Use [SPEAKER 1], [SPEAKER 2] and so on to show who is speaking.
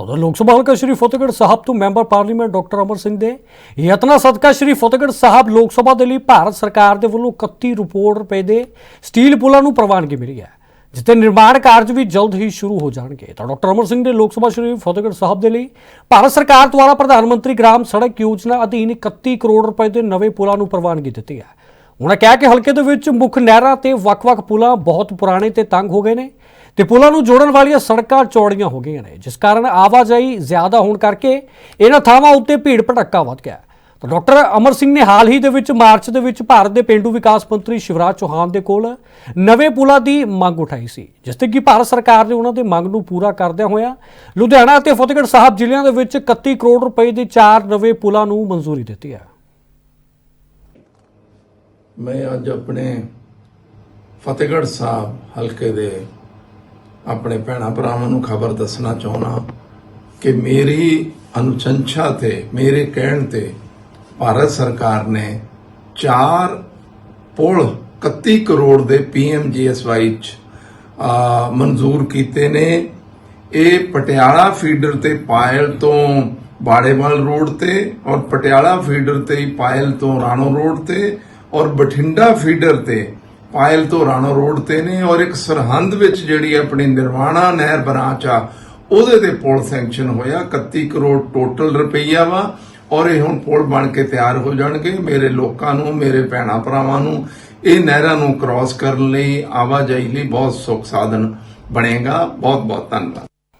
[SPEAKER 1] ਉਧਰ ਲੋਕ ਸਭਾ ਹਲਕਾ ਸ਼੍ਰੀ ਫਤਿਹਗੜ੍ਹ ਸਾਹਿਬ ਤੋਂ member parliament doctor Amar Singh ਦੇ ਯਤਨਾ ਸਦਕਾ ਸ਼੍ਰੀ ਫਤਿਹਗੜ੍ਹ ਸਾਹਿਬ ਲੋਕ ਸਭਾ ਦੇ ਲਈ ਭਾਰਤ ਸਰਕਾਰ ਦੇ ਵੱਲੋਂ 31 ਰੁਪਏ ਰੁਪਏ ਦੇ ਸਟੀਲ ਪੁਲਾਂ ਨੂੰ ਪ੍ਰਵਾਨਗੀ ਮਿਲੀ ਹੈ ਜਿੱਤੇ ਨਿਰਮਾਣ ਕਾਰਜ ਵੀ ਜਲਦ ਹੀ ਸ਼ੁਰੂ ਹੋ ਜਾਣਗੇ। ਤਾਂ ਡਾਕਟਰ ਅਮਰ ਸਿੰਘ ਨੇ ਲੋਕ ਸਭਾ ਸ਼੍ਰੀ ਫਤਿਹਗੜ੍ਹ ਸਾਹਿਬ ਦੇ ਲਈ ਭਾਰਤ ਸਰਕਾਰ ਦੁਆਰਾ ਪ੍ਰਧਾਨ ਮੰਤਰੀ ਗ੍ਰਾਮ ਸੜਕ ਯੋਜਨਾ ਅਧੀਨ 31 ਕਰੋੜ ਰੁਪਏ ਦੇ ਨਵੇਂ ਪੁਲਾਂ ਨੂੰ ਪ੍ਰਵਾਨਗੀ ਦਿੱਤੀ ਹੈ। ਉਹਨਾਂ ਕਿਹਾ ਕਿ ਹਲਕੇ ਦੇ ਵਿੱਚ ਮੁੱਖ ਨਹਿਰਾਂ ਤੇ ਵੱਖ-ਵੱਖ ਪੁਲਾਂ ਬਹੁਤ ਪੁਰਾਣੇ ਤੇ ਤੰਗ ਹੋ ਗਏ ਨੇ ਤੇ ਪੁਲਾਂ ਨੂੰ ਜੋੜਨ ਵਾਲੀਆਂ ਸੜਕਾਂ ਚੌੜੀਆਂ ਹੋ ਗਈਆਂ ਨੇ, ਜਿਸ ਕਾਰਨ ਆਵਾਜਾਈ ਜ਼ਿਆਦਾ ਹੋਣ ਕਰਕੇ ਇਹਨਾਂ ਥਾਵਾਂ ਉੱਤੇ ਭੀੜ ਭੜੱਕਾ ਵੱਧ ਗਿਆ। ਤਾਂ ਡਾਕਟਰ ਅਮਰ ਸਿੰਘ ਨੇ ਹਾਲ ਹੀ ਦੇ ਵਿੱਚ ਮਾਰਚ ਦੇ ਵਿੱਚ ਭਾਰਤ ਦੇ ਪਿੰਡੂ ਵਿਕਾਸ ਮੰਤਰੀ ਸ਼ਿਵਰਾਜ ਚੌਹਾਨ ਦੇ ਕੋਲ ਨਵੇਂ ਪੁਲਾਂ ਦੀ ਮੰਗ ਉਠਾਈ ਸੀ, ਜਿਸ ਤੇ ਕਿ ਭਾਰਤ ਸਰਕਾਰ ਨੇ ਉਹਨਾਂ ਦੇ ਮੰਗ ਨੂੰ ਪੂਰਾ ਕਰਦਿਆਂ ਹੋਇਆਂ ਲੁਧਿਆਣਾ ਅਤੇ ਫਤਿਹਗੜ੍ਹ ਸਾਹਿਬ ਜ਼ਿਲ੍ਹਿਆਂ ਦੇ ਵਿੱਚ 31 ਕਰੋੜ ਰੁਪਏ ਦੇ ਚਾਰ ਨਵੇਂ ਪੁਲਾਂ ਨੂੰ ਮਨਜ਼ੂਰੀ ਦਿੱਤੀ ਹੈ।
[SPEAKER 2] ਮੈਂ ਅੱਜ ਆਪਣੇ ਫਤਿਹਗੜ੍ਹ ਸਾਹਿਬ ਹਲਕੇ ਦੇ ਆਪਣੇ ਭੈਣਾਂ ਭਰਾਵਾਂ ਨੂੰ ਖਬਰ ਦੱਸਣਾ ਚਾਹੁੰਦਾ ਕਿ ਮੇਰੀ ਅਨੁਸ਼ੰਸਾ ਤੇ, ਮੇਰੇ ਕਹਿਣ ਤੇ ਭਾਰਤ ਸਰਕਾਰ ਨੇ ਚਾਰ ਪੁਲ 31 ਕਰੋੜ ਦੇ ਪੀਐਮਜੀਐਸਵਾਈ ਚ ਮਨਜ਼ੂਰ ਕੀਤੇ ਨੇ। ਇਹ ਪਟਿਆਲਾ ਫੀਡਰ ਤੇ ਪਾਇਲ ਤੋਂ ਬਾੜੇਵਾਲ ਰੋਡ ਤੇ ਔਰ ਪਟਿਆਲਾ ਫੀਡਰ ਤੇ ਪਾਇਲ ਤੋਂ ਰਾਣੋ ਰੋਡ ਤੇ ਔਰ ਬਠਿੰਡਾ ਫੀਡਰ ਤੇ ਪਾਇਲ ਤੋਂ ਰਾਣੋ ਰੋਡ ਤੇ ਨੇ ਔਰ ਇੱਕ ਸਰਹੰਦ ਵਿੱਚ ਜਿਹੜੀ ਆਪਣੀ ਨਿਰਵਾਣਾ ਨਹਿਰ ਬ੍ਰਾਂਚ ਆ, ਉਹਦੇ ਤੇ ਪੁਲ ਸੈਂਕਸ਼ਨ ਹੋਇਆ 31 ਕਰੋੜ ਟੋਟਲ ਰੁਪਈਆ ਵਾ, ਔਰ ਇਹ ਹੁਣ ਪੁਲ ਬਣ ਕੇ ਤਿਆਰ ਹੋ ਜਾਣਗੇ। ਮੇਰੇ ਲੋਕਾਂ ਨੂੰ, ਮੇਰੇ ਭੈਣਾਂ ਭਰਾਵਾਂ ਨੂੰ, ਇਹ ਨਹਿਰਾਂ ਨੂੰ ਕ੍ਰਾਸ ਕਰਨ ਲਈ, ਆਵਾਜਾਈ ਲਈ ਬਹੁਤ ਸੁੱਖ ਸਾਧਨ ਬਣੇਗਾ। ਬਹੁਤ ਬਹੁਤ ਧੰਨਵਾਦ।